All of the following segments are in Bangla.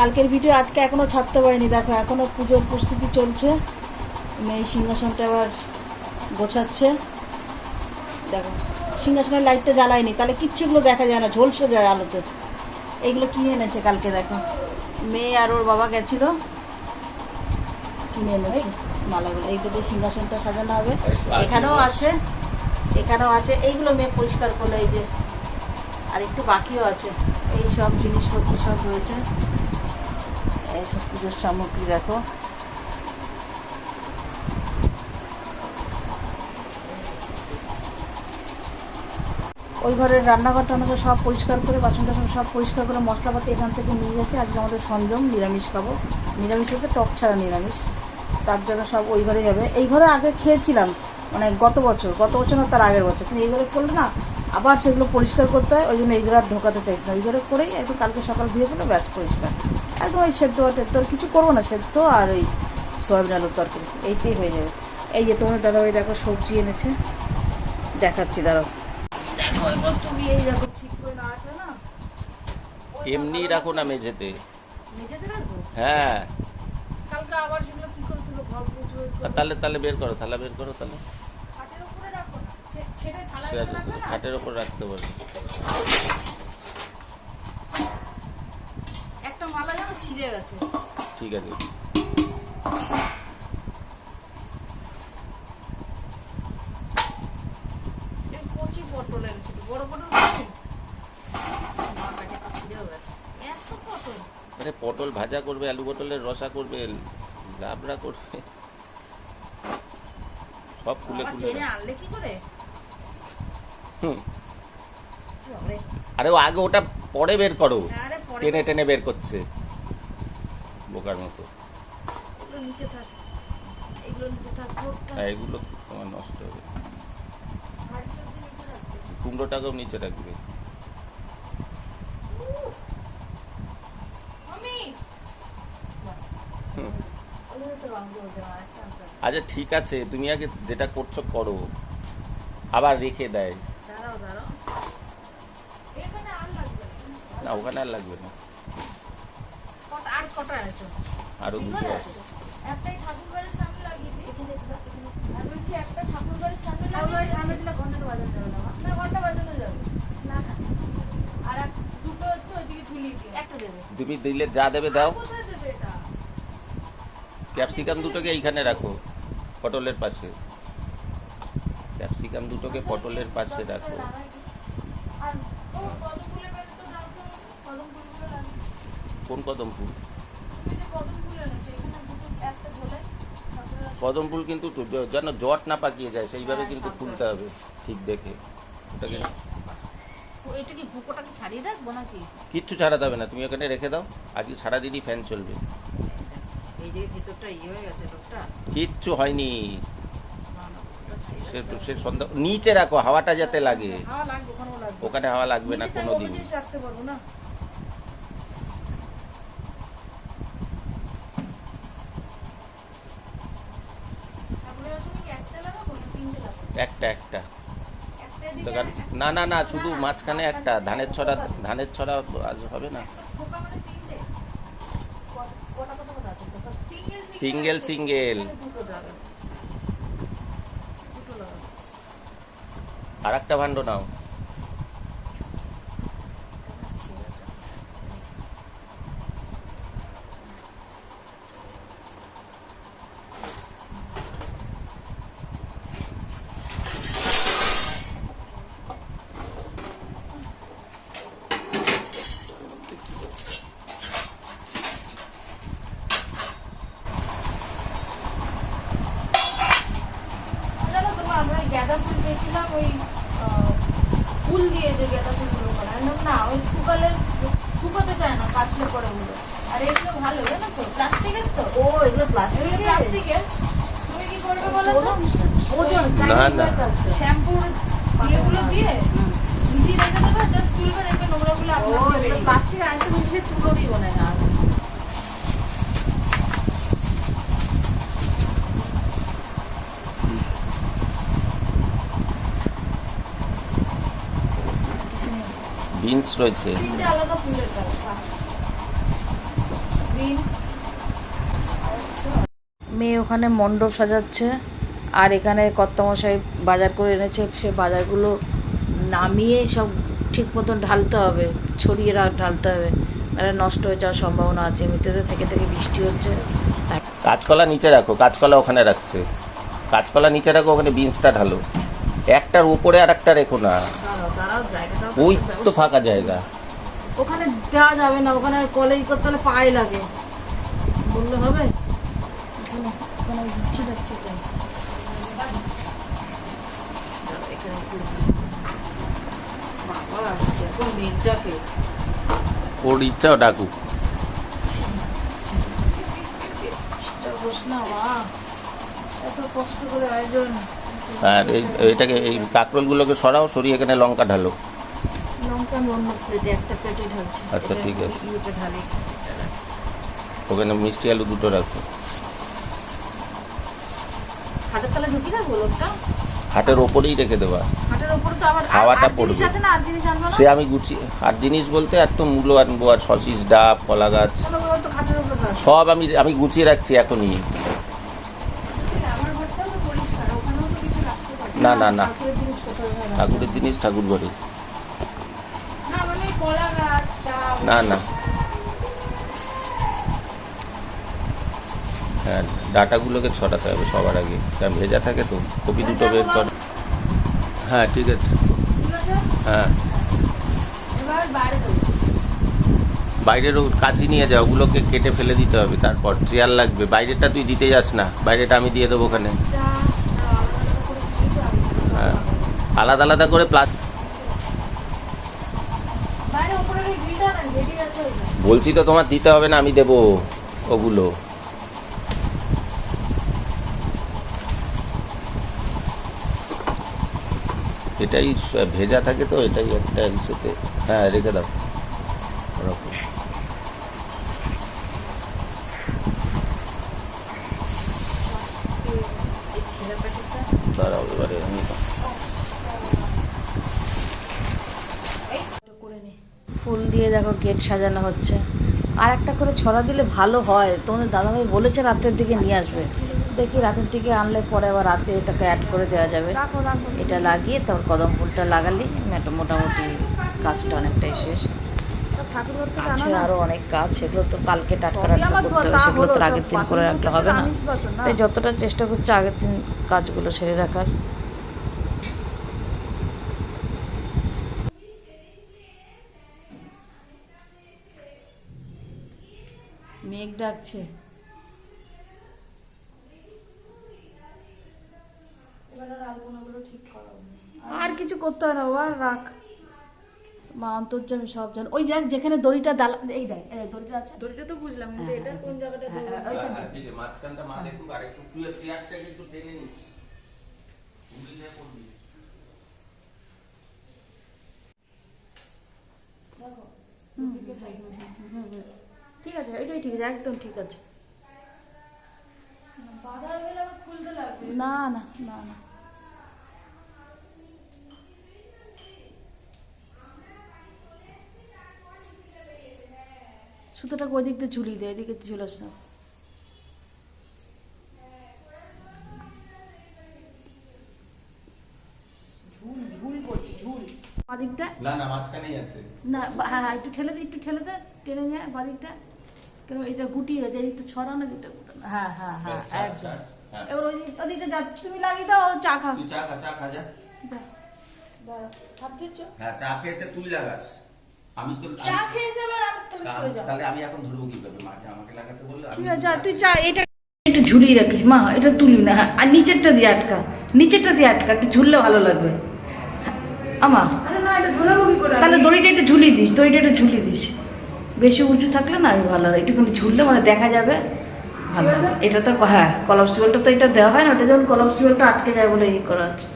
কালকের ভিডিও, আজকে এখনও ছাড়তে পারিনি। দেখো, এখনও পুজোর প্রস্তুতি চলছে। মেয়ে সিংহাসনটা আবার গোছাচ্ছে। দেখো, সিংহাসনের লাইটটা জ্বালায়নি। তাহলে কিচ্ছুগুলো দেখা যায় না, ঝলসে যায় আলোতে। এইগুলো কিনে এনেছে কালকে, দেখো? মেয়ে আর ওর বাবা গেছিল। কিনে এনেছে মালাগুলো। এইগুলো দিয়ে সিংহাসনটা সাজানো হবে। এখানেও আছে এখানেও আছে। এইগুলো মেয়ে পরিষ্কার করল, এই যে। আর একটু বাকিও আছে। এই সব জিনিসপত্র সব রয়েছে। এই সব পুজোর সামগ্রী দেখো। ওই ঘরের রান্নাঘরটা টান্নাঘর সব পরিষ্কার করে বাসন টাসন সব পরিষ্কার করে মশলাপাতি এখান থেকে নিয়ে গেছে। আজকে আমাদের সঞ্জম নিরামিষ খাব। নিরামিষ বলতে টক ছাড়া নিরামিষ। তার জন্য সব ওই ঘরে যাবে। এই ঘরে আগে খেয়েছিলাম মানে গত বছর গত বছর না, তার আগের বছর। কিন্তু এই ঘরে করলে না আবার সেগুলো পরিষ্কার করতে হয় ওই জন্য এই ঘরে আর ঢোকাতে চাইছি না। ওই ঘরে করেই একদম কালকে সকাল ধুয়ে ফেলে ব্যাস পরিষ্কার। একদম ওই সেদ্ধ টেদ্ধ আর কিছু করব না সেদ্ধ আর ওই সয়াবিন আলুর তরকারি এইটাই হয়ে যাবে। এই যে তোমাদের দাদাভাই দেখো সবজি এনেছে দেখাচ্ছি দাঁড়াও। দেখো এবার তুমি এই দেখো ঠিক করে না রাখলে না এমনি রাখো না মেঝেতে। মেঝেতে রাখব? হ্যাঁ। কালকে আবার সেগুলো কি করে তুলো ঘর পুজো তাহলে তাহলে বের করো তাহলে বের করো তাহলে খাটের উপরে রাখব না ছে- ছেড়ে থালায় সে- করে রাখবে না খাটের ওপর রাখতে পারো একটা মালা যেন ছিঁড়ে গেছে। ঠিক আছে। মানে পটল ভাজা করবে আলু পটলের রসা করবে লাবড়া করবে। সব খুলে টেনে আনলে কি করে? হুম। আরে আগে ওটা পরে বের করো। টেনে টেনে বের করছে। বোকার মতো। এগুলো এগুলো তোমার নষ্ট হবে। কুমড়োটাকেও নিচে রাখবে। আচ্ছা ঠিক আছে তুমি আগে যেটা করছ করো। আবার রেখে দেয় দাঁড়াও দাঁড়াও এখানে আর লাগবে না। ওখানে আর লাগবে না। আর কটা আছে? আরও দুটো আছে। একটাই সামনে লাগিয়ে দিই। আর বলছি একটা সামনে। সামনে দিলে ঘন্টাটা বাজানো যাবে না ঘণ্টা বাজানো যাবে। না না। আর দুটো হচ্ছে ওইদিকে ঝুলিয়ে দিই। একটা দেবে। তুমি দিলে যা দেবে দাও। কোথায় দেবে এটা? ক্যাপসিকাম দুটোকে এইখানে রাখো পটলের পাশে। ক্যাপসিকাম দুটোকে পটলের পাশে রাখো লাগাই দিই। আর ও কদম ফুলের ব্যাগ তো রাখো কদম ফুলগুলো লাগে কোন কদম ফুল? কদম ফুল কিন্তু যেন জট না পাকিয়ে যায় সেইভাবে কিন্তু খুলতে হবে ঠিক দেখে। ওটাকে কিচ্ছু ছাড়াতে হবে না তুমি ওখানে রেখে দাও আজকে সারাদিনই ফ্যান চলবে। ইয়ে হয়ে কিচ্ছু হয়নি। সে। সে সন্ধ্যা নিচে রাখো হাওয়াটা যাতে লাগে। ওখানে হাওয়া লাগবে না নিচে তো কোনোদিন অন্য জিনিস রাখতে পারব না ঠাকুরের আসনে কি একটা লাগাবো না তিনটে লাগাবো একটা একটা একটা দিকে দোকান না না না, শুধু মাঝখানে একটা, ধানের ছড়া ধানের ছড়া আজ হবে না। সিঙ্গেল সিঙ্গেল আর একটা ভাণ্ড নাও জানো তো মা, আমরা ওই গাঁদা ফুল পেয়েছিলাম ওই ফুল দিয়ে যে গাঁদা ফুলগুলো করা। না ওই শুকালে শুকাতে চায় না কাচলে পরে ওগুলো। আর এগুলো ভালো জানো তো? প্লাস্টিকের তো। ও এগুলো প্লাস্টিক এগুলো প্লাস্টিকের। তুমি কি করবে বলো তো? ওজন? না, না। শ্যাম্পুর ইয়েগুলো দিয়ে ভিজিয়ে রেখে দেবে জাস্ট তুলবে দেখবে নোংরাগুলো আপনার প্লাস্টিক আনতে মিশিয়ে তুলোরই বলে না বিনস রয়েছে। মেয়ে ওখানে মণ্ডপ সাজাচ্ছে আর এখানে কর্তামশাই বাজার করে এনেছে সে বাজারগুলো নামিয়ে সব ঠিক মতন ঢালতে হবে ছড়িয়ে রা- ঢালতে হবে। নাহলে নষ্ট হয়ে যাওয়ার সম্ভাবনা আছে এমনিতে থেকে থেকে বৃষ্টি হচ্ছে। কাঁচকলা নিচে রাখো কাঁচকলা ওখানে রাখছে। কাঁচকলা নিচে রাখো ওখানে বিনসটা ঢালো। একটার উপরে আর একটা রেখো না। ওই তো ফাঁকা জায়গা। ওখানে দেওয়া যাবে না ওখানে কলেজ করতে হলে পায়ে লাগে। বললে হবে। ওর ইচ্ছাও ডাকুক। এত কষ্ট করে আয়োজন। আর এই এটাকে এই কাঁকরোলগুলোকে সরাও সরিয়ে এখানে লঙ্কা ঢালো। আচ্ছা, ঠিক আছে। ওখানে মিষ্টি আলু দুটো রাখো। রাখব হাটের ওপরেই রেখে আর- হাওয়াটা পড়বে। সে আমি গুছিয়ে আর জিনিস বলতে আর তো মূল্য আনব আর সসিস ডাব কলা গাছ। সব আমি আমি গুছিয়ে রাখছি এখনই আমার ঘরটাও তো পরিষ্কার ওখানেও তো কিছু রাখতে পারি না না না। ঠাকুরের জিনিস। ঠাকুর ঘরে। না না। হ্যাঁ ডাটাগুলোকে ছড়াতে হবে সবার আগে। কারণ ভেজা থাকে তো, কপি দুটো বের কর। হ্যাঁ ঠিক আছে। হ্যাঁ। এবার বাইরে দেবো বাইরেরও কাছি নিয়ে যাও ওগুলোকে কেটে ফেলে দিতে হবে। তারপর চেয়ার লাগবে। বাইরেটা তুই দিতে যাস না। বাইরেটা আমি দিয়ে দেবো ওখানে যা আলাদা আলাদা করে দিই তো আমি। হ্যাঁ আলাদা আলাদা করে প্লাস। বলছি তো তোমার দিতে হবে না আমি দেবো ওগুলো। এটাই ভেজা থাকে তো এটাই একটা ইসেতে। হ্যাঁ রেখে দাও। দাঁড়াও এবারে আমি একটু করে নি। ফুল দিয়ে দেখো গেট সাজানো হচ্ছে। আর একটা করে ছড়া দিলে ভালো হয়। তোমাদের দাদাভাই বলেছে রাতের দিকে নিয়ে আসবে। দেখি রাতের দিকে আনলে পরে আবার রাতে এটাকে অ্যাড করে দেওয়া যাবে। এটা লাগিয়ে তারপর কদম ফুলটা লাগালি। একটা মোটামুটি কাজটা অনেকটাই শেষ। আছে আরও অনেক কাজ। সেগুলো তো কালকে টাটকা হবে। সেগুলো তো আগের দিন করে রাখলে হবে না। তাই যতটা চেষ্টা করছি আগের দিন কাজগুলো সেরে রাখার। মেঘ ডাকছে। আর কিছু করতে হয় না বাবা রাখ। মা অন্তর্যামী সব জান। ওই দেখ যেখানে দড়িটা দালা এই দেখ এই দড়িটা আছে। দড়িটা তো বুঝলাম কিন্তু এটার কোন জায়গাটা হ্যাঁ, হ্যাঁ, ওইখানে। মাঝখানটা মা দেখুক আর একটু তুই চেয়ারটাকে একটু টেনে নিস। ঠিক আছে এটাই ঠিক আছে একদম ঠিক আছে। না না না না। সুতোটাকে ওই দিক দিয়ে ঝুলিয়ে দেয় এদিকে ঝুলাস না। বাদিকটা না না মাঝখানেই আছে। না হ্যাঁ হ্যাঁ একটু ঠেলে দে একটু ঠেলে দে টেনে নিয়ে বাদিকটা কেন এটা গুটিয়ে গেছে এদিকটা ছড়ানো দিকটা গুটানো? হ্যাঁ হ্যাঁ হ্যাঁ একদম। হ্যাঁ। এবার ওই দিক- ওদিকটা যা তুমি লাগিয়ে দাও চা খা। তুই চা খা চা খা যা। যা। হ্যাঁ চা খেয়েছে তুই লাগাস। আমি তো চা খেয়েছে আবার আমি তাহলে সরে তাহলে আমি এখন ধরবো কীভাবে মাকে আমাকে লাগাতে বললে ঠিক আছে আর তুই চা এটা একটু ঝুলিয়ে রাখিস। মা এটা তুলি না হ্যাঁ আর নিচেরটা দিয়ে আটকা। নিচেরটা দিয়ে আটকা একটু ঝুললে ভালো লাগবে। আমা। এটা কি করে তাহলে দড়িটা একটু ঝুলিয়ে দিস দড়িটা একটু ঝুলিয়ে দিস। বেশি উঁচু থাকলে না আমি ভালো হয় একটুখানি ঝুললে মানে দেখা যাবে। ভালো এটা তো হ্যাঁ কলপ সিবলটা তো এটা দেওয়া হয় না ওটা যখন কলপ সিবলটা আটকে যায় বলে ইয়ে করা আছে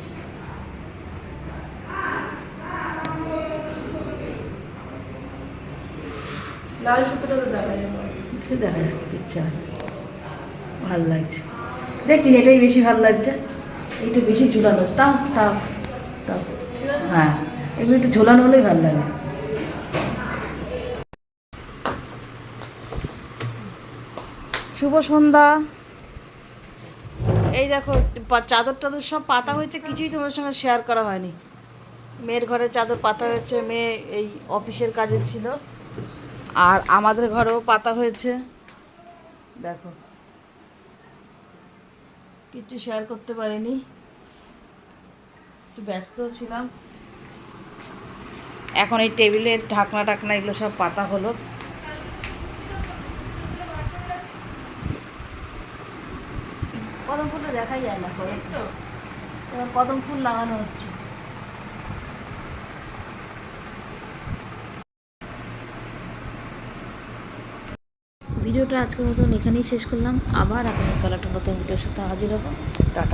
লাল সুতোটা তো দেখা যাবে দেখা ইচ্ছা ভালো লাগছে। দেখছি এটাই বেশি ভালো লাগছে। এইটা বেশি ঝুলানো তাও তাও তাও। হ্যাঁ এগুলো একটু ঝোলানো হলেই ভালো লাগে। শুভ সন্ধ্যা। এই দেখো চাদর টাদর সব পাতা হয়েছে, কিছুই তোমাদের সঙ্গে শেয়ার করা হয়নি। মেয়ের ঘরে চাদর পাতা হয়েছে, মেয়ে এই অফিসের কাজে ছিল। আর আমাদের ঘরেও পাতা হয়েছে। দেখো, কিচ্ছু শেয়ার করতে পারিনি। একটু ব্যস্ত ছিলাম। এখন এই টেবিলের ঢাকনা টাকনা এগুলো সব পাতা হলো। কদম ফুলটা দেখাই যায় না কদম এবার কদম ফুল লাগানো হচ্ছে। ভিডিওটা আজকের মতন এখানেই শেষ করলাম। আবার আপনার কালারটা নতুন ভিডিওর সাথে হাজির হব। টাটা।